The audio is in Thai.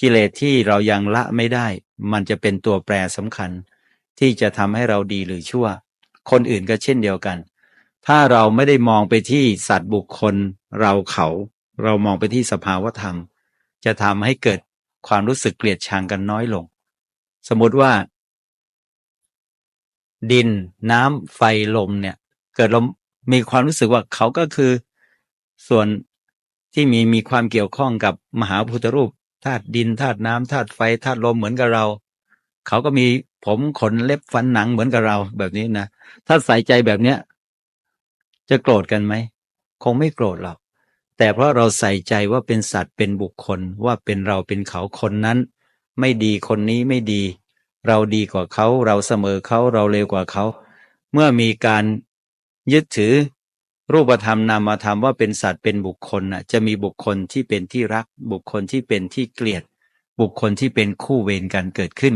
กิเลสที่เรายังละไม่ได้ มันจะเป็นตัวแปรสำคัญ ที่จะทำให้เราดีหรือชั่ว คนอื่นก็เช่นเดียวกัน ถ้าเราไม่ได้มองไปที่สัตว์บุคคล เราเขา เรามองไปที่สภาวธรรม จะทำให้เกิดความรู้สึกเกลียดชังกันน้อยลง สมมติว่า ดินน้ำไฟลมเนี่ย เกิดเรามีความรู้สึกว่าเขาก็คือส่วนที่มีมีความเกี่ยวข้องกับมหาพุทธรูป ธาตุดินธาตุน้ำธาตุไฟธาตุลมเหมือนกับเรา เขาก็มีผมขนเล็บฟันหนังเหมือนกับเราแบบนี้นะถ้าใส่ใจแบบเนี้ย จะโกรธกันไหมคงไม่โกรธหรอกแต่เพราะเราใส่ใจว่าเป็นสัตว์เป็นบุคคลว่าเป็นเราเป็นเขาคนนั้น ไม่ดีคนนี้ไม่ดี เราดีกว่าเขา เราเสมอเขาเราเร็วกว่าเขา เมื่อมีการยึดถือ รูปธรรมนามธรรมว่าเป็นสัตว์เป็นบุคคลน่ะจะมีบุคคลที่เป็นที่รัก บุคคลที่เป็นที่เกลียด บุคคลที่เป็นคู่เวรกันเกิดขึ้น